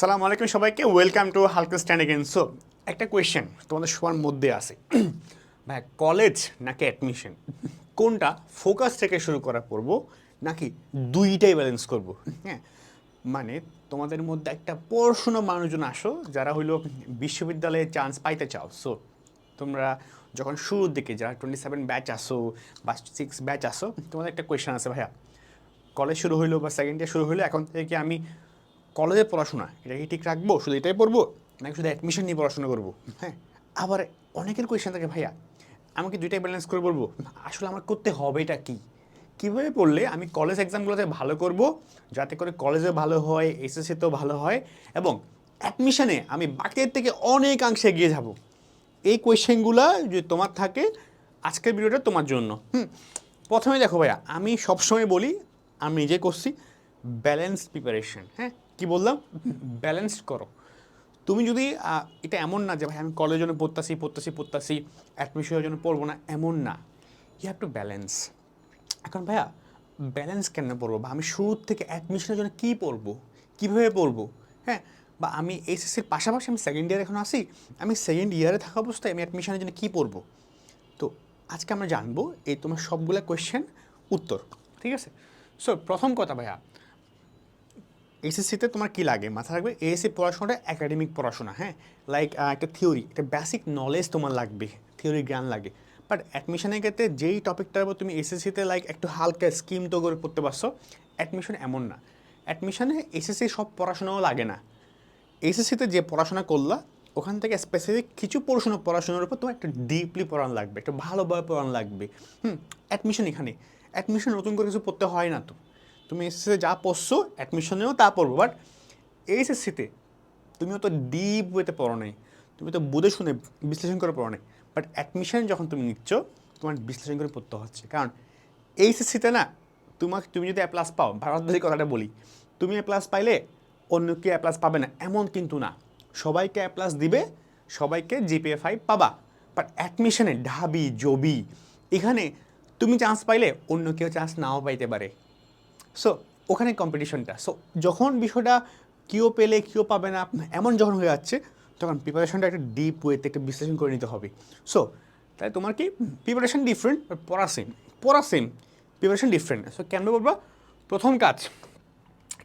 সালাম আলাইকুম সবাইকে ওয়েলকাম টু হালকা স্ট্যান্ড এগেন সো একটা কোয়েশ্চেন তোমাদের সবার মধ্যে আছে। ভাই কলেজ নাকি অ্যাডমিশন কোনটা ফোকাস থেকে শুরু করা পড়ব নাকি দুইটাই ব্যালেন্স করব? হ্যাঁ মানে তোমাদের মধ্যে একটা পড়াশুনো মানুষজন আসো, যারা হইল বিশ্ববিদ্যালয়ে চান্স পাইতে চাও। সো তোমরা যখন শুরুর দিকে যারা টোয়েন্টি সেভেন ব্যাচ আসো বা সিক্স ব্যাচ আসো, তোমাদের একটা কোয়েশ্চেন আছে ভাইয়া। কলেজ শুরু হইল বা সেকেন্ড ইয়ার শুরু হইল, এখন থেকে আমি কলেজে পড়াশোনা, এটা কি ঠিক রাখব? শুধু এটাই পড়ব? নাকি শুধু অ্যাডমিশন নিয়ে পড়াশোনা করব? হ্যাঁ আবার অনেকের কোয়েশ্চেন থাকে, ভাইয়া আমি কি দুইটাই ব্যালেন্স করে বলব আসলে আমার করতে হবে এটা কী? কীভাবে পড়লে আমি কলেজ এক্সামগুলোতে ভালো করব, যাতে করে কলেজে ভালো হয় এসএসসিতেও ভালো হয়, এবং অ্যাডমিশনে আমি বাকিদের থেকে অনেকাংশে এগিয়ে যাব? এই কোয়েশ্চেনগুলো যদি তোমার থাকে, আজকের ভিডিওটা তোমার জন্য। হুম, প্রথমে দেখো ভাইয়া, আমি সবসময় বলি, আমি নিজে করছি ব্যালেন্স প্রিপারেশন হ্যাঁ? কি বললাম? ব্যালেন্স করো। তুমি যদি এটা এমন না যে, ভাই, আমি কলেজের জন্য পড়তাছি পড়তাছি পড়তাছি, অ্যাডমিশনের জন্য পড়ব না, এমন না। ইউ হ্যাভ টু ব্যালেন্স এখন ভাইয়া ব্যালেন্স কেন পড়ব? বা আমি শুরুর থেকে অ্যাডমিশনের জন্য কী পড়ব? কীভাবে পড়ব? হ্যাঁ? বা আমি এইচএসসির পাশাপাশি আমি সেকেন্ড ইয়ার এখন আসি আমি সেকেন্ড ইয়ারে থাকা অবস্থায় আমি অ্যাডমিশনের জন্য কী পড়ব? তো আজকে আমরা জানব এই তোমার সবগুলো কোয়েশ্চেন উত্তর, ঠিক আছে? সো প্রথম কথা ভাইয়া এসএসসিতে তোমার কী লাগে? মাথা রাখবে এএসসি পড়াশোনাটা একাডেমিক পড়াশোনা হ্যাঁ? লাইক একটা থিওরি একটা বেসিক নলেজ তোমার লাগবে থিওরি জ্ঞান লাগে। বাট অ্যাডমিশনের ক্ষেত্রে যেই টপিকটার উপর তুমি এসএসসিতে লাইক একটু হালকা স্কিম তো করে পড়তে পারছ অ্যাডমিশন এমন না। অ্যাডমিশনে এসএসসি সব পড়াশোনাও লাগে না। এসএসসিতে যে পড়াশোনা করলা, ওখান থেকে স্পেসিফিক কিছু পড়াশোনা পড়াশোনার উপর তোমার একটু ডিপলি পড়ানো লাগবে, একটু ভালোভাবে পড়ানো লাগবে। হুম অ্যাডমিশন এখানে। অ্যাডমিশন নতুন করে কিছু পড়তে হয় না তো। তুমি এসএসসিতে যা পড়ছো অ্যাডমিশনেও তা পড়ব। বাট এইচএসসিতে তুমি অত ডিপ ওয়েতে পড়ো নাই। তুমি তো বুঝে শুনে বিশ্লেষণ করে পড়ো নাই। বাট অ্যাডমিশন যখন তুমি নিচ্ছ, তোমার বিশ্লেষণ করে পড়তে হচ্ছে। কারণ এইচএসসিতে না, তোমাকে তুমি যদি এ প্লাস পাও ভারতবাসী কথাটা বলি, তুমি এ প্লাস পাইলে অন্য কেউ এ প্লাস পাবে না, এমন কিন্তু না। সবাইকে এ প্লাস দিবে, সবাইকে জিপিএ ফাইভ পাবা। বাট অ্যাডমিশনে ঢাবি, জবি, এখানে তুমি চান্স পাইলে অন্য কেউ চান্স নাও পাইতে পারে। সো ওখানে কম্পিটিশনটা সো যখন বিষয়টা কেউ পেলে কেউ পাবে না, এমন যখন হয়ে যাচ্ছে, তখন প্রিপারেশনটা একটা ডিপ ওয়েতে একটা বিশ্লেষণ করে নিতে হবে। সো তাই তোমার কি? প্রিপারেশন ডিফারেন্ট পড়া সেম পড়া সেম প্রিপারেশন ডিফারেন্ট সো কেন বলব? প্রথম কাজ,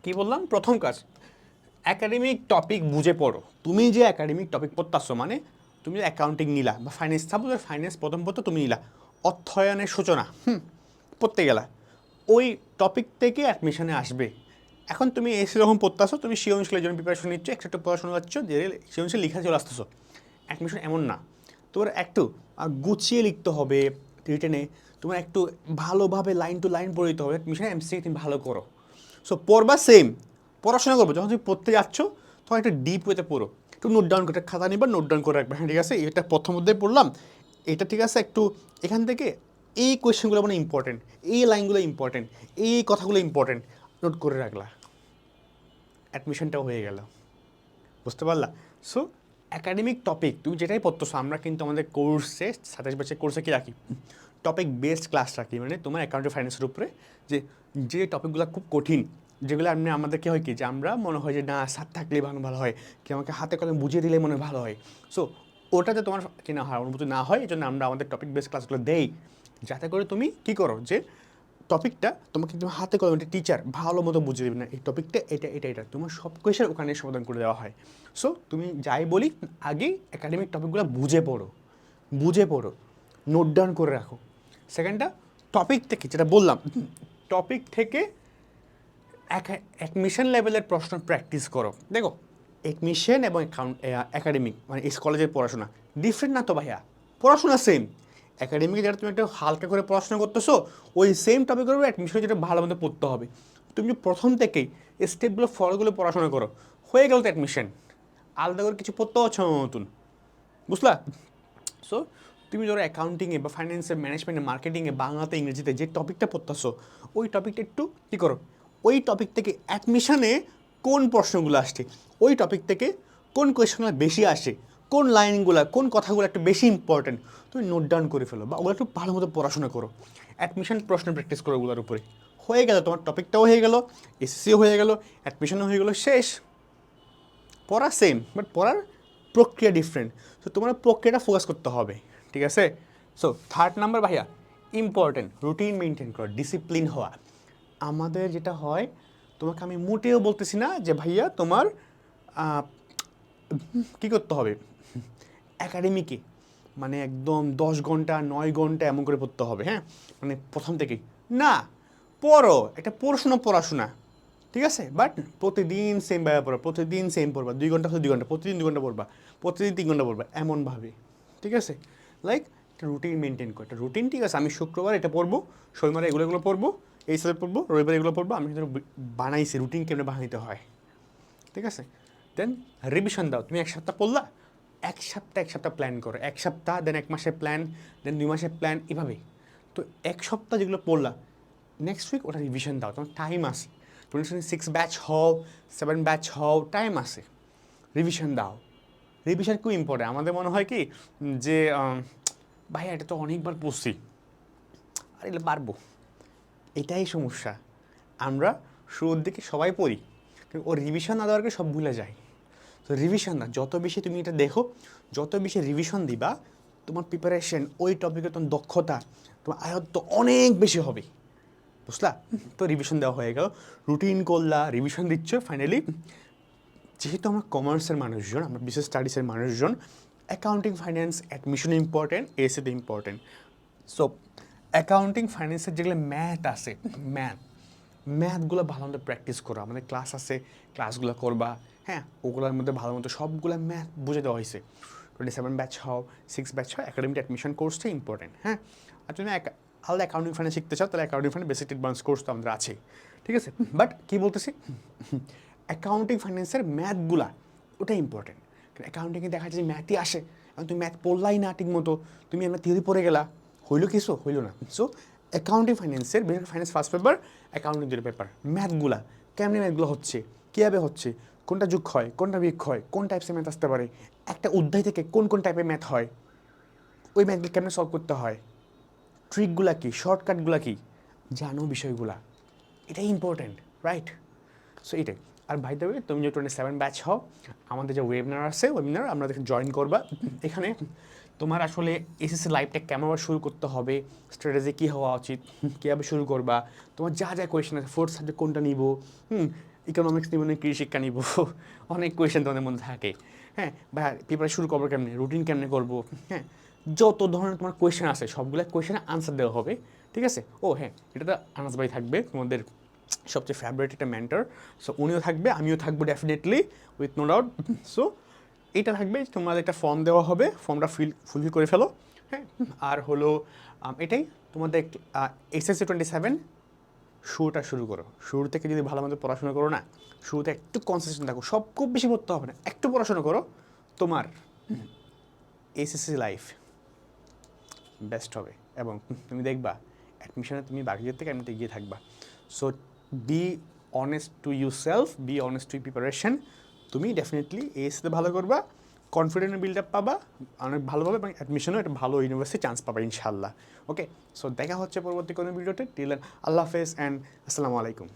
কি বললাম? প্রথম কাজ অ্যাকাডেমিক টপিক বুঝে পড়ো। তুমি যে অ্যাকাডেমিক টপিক পড়তেছো মানে তুমি যে অ্যাকাউন্টিং নিলা, বা ফাইন্যান্স সাপোজ ফাইন্যান্স প্রথম পড়তো, তুমি নিলা। অর্থায়নের সূচনা, হুম, পড়তে গেলা। ওই টপিক থেকে অ্যাডমিশনে আসবে। এখন তুমি এসে যখন পড়তেছো তুমি সে অনুসারে জন্য প্রিপারেশন নিচ্ছ একটু একটু পড়াশোনা করছ, যে সে অনুসারে লিখা চলে আসতেছো। অ্যাডমিশন এমন না। তোমার একটু গুছিয়ে লিখতে হবে রিটেনে তোমার একটু ভালোভাবে লাইন টু লাইন পড়ে দিতে হবে। অ্যাডমিশন এমসি তুমি ভালো করো। সো পড়বা সেম পড়াশোনা করব। যখন তুমি পড়তে যাচ্ছ তখন একটু ডিপ ওয়েতে পড়ো। একটু নোট ডাউন করে খাতা নিবা নোট ডাউন করে রাখবে। হ্যাঁ ঠিক আছে? এটা প্রথম অধ্যায় পড়লাম। এটা ঠিক আছে, একটু এখান থেকে এই কোয়েশ্চেনগুলো মানে ইম্পর্টেন্ট এই লাইনগুলো ইম্পর্টেন্ট এই কথাগুলো ইম্পর্টেন্ট নোট করে রাখলা। অ্যাডমিশনটাও হয়ে গেল। বুঝতে পারলা? সো অ্যাকাডেমিক টপিক তুমি যেটাই পড়তেছো, আমরা কিন্তু আমাদের কোর্সে সাতাশ বছর কোর্সে কি রাখি? টপিক বেসড ক্লাস রাখি মানে তোমার অ্যাকাউন্টিং ফাইন্যান্সের উপরে যে যে টপিকগুলো খুব কঠিন, যেগুলো এমনি আমাদের কি হয় কি? যে আমরা মনে হয় যে, না সাত থাকলে ভালো ভালো হয়। কি আমাকে হাতে কলমে বুঝিয়ে দিলে মনে ভালো হয়। সো ওটাতে তোমার কি না হয় অনুভূতি না হয় এই জন্য আমরা আমাদের টপিক বেস ক্লাসগুলো দেই। যাতে করে তুমি কি করো যে টপিকটা তোমাকে তুমি হাতে কলমে একটা টিচার ভালো মতো বুঝে দেবে না, এই টপিকটা এটা এটা এটা। তোমার সব কোয়েশন ওখানে সমাধান করে দেওয়া হয়। সো তুমি যাই বলি আগেই একাডেমিক টপিকগুলো বুঝে পড়ো। বুঝে পড়ো। নোট ডাউন করে রাখো। সেকেন্ডটা টপিক থেকে, যেটা বললাম টপিক থেকে অ্যাডমিশন লেভেলের প্রশ্ন প্র্যাকটিস করো। দেখো অ্যাডমিশন এবং একাডেমিক মানে এই কলেজের পড়াশোনা। ডিফারেন্ট না তো ভাইয়া? পড়াশোনা সেম একাডেমিকে যেটা তুমি একটা হালকা করে পড়াশোনা করতেছো, ওই সেম টপিকের উপর অ্যাডমিশনে যেটা ভালো মতো পড়তে হবে। তুমি প্রথম থেকেই স্টেপগুলো ফলোগুলো পড়াশোনা করো। হয়ে গেল তো অ্যাডমিশন আলাদা করে কিছু পড়তে হচ্ছে নতুন। বুঝলা? সো তুমি ধরো অ্যাকাউন্টিংয়ে বা ফাইন্যান্সের ম্যানেজমেন্টে মার্কেটিংয়ে বাংলাতে, ইংরেজিতে যে টপিকটা পড়তেছো, ওই টপিকটা একটু কী করো? ওই টপিক থেকে অ্যাডমিশনে কোন প্রশ্নগুলো আসছে? ওই টপিক থেকে কোন কোয়েশনগুলো বেশি আসে কোন লাইনগুলো কোন কথাগুলো একটু বেশি ইম্পর্টেন্ট তুমি নোট ডাউন করে ফেলো বা ওগুলো একটু ভালো মতো পড়াশোনা করো। অ্যাডমিশন প্রশ্ন প্র্যাকটিস করো ওগুলোর উপরে। হয়ে গেল, তোমার টপিকটাও হয়ে গেল এসএসসিও হয়ে গেল অ্যাডমিশনও হয়ে গেল, শেষ। পড়া সেম বাট পড়ার প্রক্রিয়া ডিফারেন্ট সো তোমার প্রক্রিয়াটা ফোকাস করতে হবে, ঠিক আছে? সো থার্ড নাম্বার ভাইয়া ইম্পর্টেন্ট রুটিন মেনটেন করা ডিসিপ্লিন হওয়া। আমাদের যেটা হয় তোমাকে আমি মোটেও বলতেছি না যে ভাইয়া তোমার কি করতে হবে? একাডেমিকে মানে একদম দশ ঘণ্টা, নয় ঘণ্টা এমন করে পড়তে হবে হ্যাঁ? মানে প্রথম থেকেই। না, পড়ো, একটা পড়াশোনা পড়াশোনা, ঠিক আছে? বাট প্রতিদিন সেম ভাবে পড়বা প্রতিদিন সেম পড়বা। দুই ঘণ্টা দুই ঘণ্টা, প্রতিদিন দুই ঘণ্টা পড়বা, প্রতিদিন তিন ঘণ্টা পড়বা, এমনভাবে, ঠিক আছে? লাইক একটা রুটিন মেনটেন করো, একটা রুটিন ঠিক আছে, আমি শুক্রবার এটা পড়ব, শনিবার এগুলো এগুলো পড়ব এই সাথে পড়ব, রবিবার এগুলো পড়ব, আমি কিন্তু বানাইছি রুটিন কেমনে বানাইতে হয়। ঠিক আছে? দেন রিভিশন দাও, তুমি এক সপ্তাহ পড়লা, এক সপ্তাহ এক সপ্তাহ প্ল্যান করো। এক সপ্তাহ দেন এক মাসের প্ল্যান দেন দুই মাসের প্ল্যান এভাবেই। তো এক সপ্তাহ যেগুলো পড়লা নেক্সট উইক ওটা রিভিশন দাও, তোমার টাইম আছে। টোয়েন্টি সিক্স ব্যাচ হও সেভেন ব্যাচ হও টাইম আছে। রিভিশন দাও। রিভিশন খুব ইম্পর্টেন্ট আমাদের মনে হয় কি, যে ভাই এটা তো অনেকবার পড়ছি। আর এগুলো পারব। এটাই সমস্যা। আমরা শুরুর দিকে সবাই পড়ি, কিন্তু ও রিভিশন না দেওয়ার সব ভুলে যায় তো রিভিশন না, যত বেশি তুমি এটা দেখো, যত বেশি রিভিশন দিবা, তোমার প্রিপারেশন ওই টপিকে তোমার দক্ষতা, তোমার আয়ত্ত অনেক বেশি হবে। বুঝলা? তো রিভিশন দেওয়া হয়ে গেল। রুটিন করলা রিভিশন দিচ্ছ ফাইনালি যেহেতু আমরা কমার্সের মানুষজন, আমরা বিশেষ স্টাডিসের মানুষজন অ্যাকাউন্টিং ফাইন্যান্স অ্যাডমিশন ইম্পর্টেন্ট এসিতে ইম্পর্টেন্ট সো অ্যাকাউন্টিং ফাইন্যান্সের যেগুলো ম্যাথ আছে ম্যাথ ম্যাথগুলো ভালো মতো প্র্যাকটিস করো আমাদের ক্লাস আছে ক্লাসগুলো করবা হ্যাঁ? ওগুলোর মধ্যে ভালো মতো সবগুলো ম্যাথ বুঝে দেওয়া হয়েছে। টোয়েন্টি সেভেন ব্যাচ হও সিক্স ব্যাচ হও একাডেমিক অ্যাডমিশন কোর্সটা ইম্পর্টেন্ট হ্যাঁ? আর তুমি আলাদা অ্যাকাউন্টিং ফাইন্যান্স শিখতে চাও, তাহলে accounting finance basic advance course তো আমাদের আছে ঠিক আছে? বাট কী বলতেছি? অ্যাকাউন্টিং ফাইন্যান্সের ম্যাথগুলা ওটা ইম্পর্টেন্ট কারণ অ্যাকাউন্টিংয়ে দেখা যায় যে ম্যাথই আসে, এখন তুমি ম্যাথ পড়লাই না ঠিক মতো তুমি আমরা থিওরি পড়ে গেলা। হইল কিছু হইল না। সো অ্যাকাউন্টিং ফাইন্যান্সের basic finance first paper accounting দুটো পেপার ম্যাথগুলা, কেমনি ম্যাথগুলো হচ্ছে? কীভাবে হচ্ছে? কোনটা যুগ হয় কোনটা বিয়োগ হয় কোন টাইপসের ম্যাথ আসতে পারে? একটা অধ্যায় থেকে কোন কোন টাইপের ম্যাথ হয়? ওই ম্যাথগুলো কেমনে সলভ করতে হয়? ট্রিকগুলা কী? শর্টকাটগুলা কী? জানো বিষয়গুলা। এটাই ইম্পর্ট্যান্ট রাইট সো, এটাই। আর ভাই দেবে তুমি যে টোয়েন্টি সেভেন ব্যাচ হও, আমাদের যে ওয়েবিনার আছে ওয়েবিনার আমরা জয়েন করবা। এখানে তোমার আসলে এসএসসি লাইফটা কেমনভাবে শুরু করতে হবে? স্ট্র্যাটেজি কী হওয়া উচিত? কীভাবে শুরু করবা? তোমার যা যা কোয়েশন আছে ফোর্থ সাবজেক্ট কোনটা নিব? হুম ইকোনমিক্স নিব না কৃষি শিক্ষা নিব? অনেক কোয়েশন তোমাদের মধ্যে থাকে। হ্যাঁ ভাই পেপার শুরু করব কেমনে? রুটিন কেমনে করব? হ্যাঁ যত ধরনের তোমার কোয়েশন আছে সবগুলো কোয়েশনে আনসার দেওয়া হবে। ঠিক আছে? ও হ্যাঁ এটা তো আনাস ভাই থাকবে তোমাদের সবচেয়ে ফেভারিট একটা মেন্টর সো উনিও থাকবে আমিও থাকব definitely with no doubt so এইটা থাকবে তোমাদের একটা ফর্ম দেওয়া হবে ফর্মটা ফিল ফুলফিল করে ফেলো হ্যাঁ? আর হলো এটাই তোমাদের এসএসসি টোয়েন্টি সেভেন শুরুটা শুরু করো। শুরু থেকে যদি ভালো মতো পড়াশোনা করো না, শুরুতে একটু কনসেন্ট্রেশন থাকো, সব খুব বেশি পড়তে হবে না, একটু পড়াশোনা করো, তোমার এসএসসি লাইফ বেস্ট হবে। এবং তুমি দেখবা অ্যাডমিশনে তুমি বাকিদের থেকে এমনিতে এগিয়ে থাকবা। So be honest to yourself be honest to preparation তুমি ডেফিনেটলি এসিতে ভালো করবা কনফিডেন্ট বিল্ড আপ পাবা অনেক ভালোভাবে এবং অ্যাডমিশনও একটা ভালো ইউনিভার্সিটি চান্স পাবা ইনশাল্লাহ ওকে সো দেখা হচ্ছে পরবর্তী কোনো ভিডিওতে টিল আল্লাহ হাফেজ অ্যান্ড আসসালামু আলাইকুম।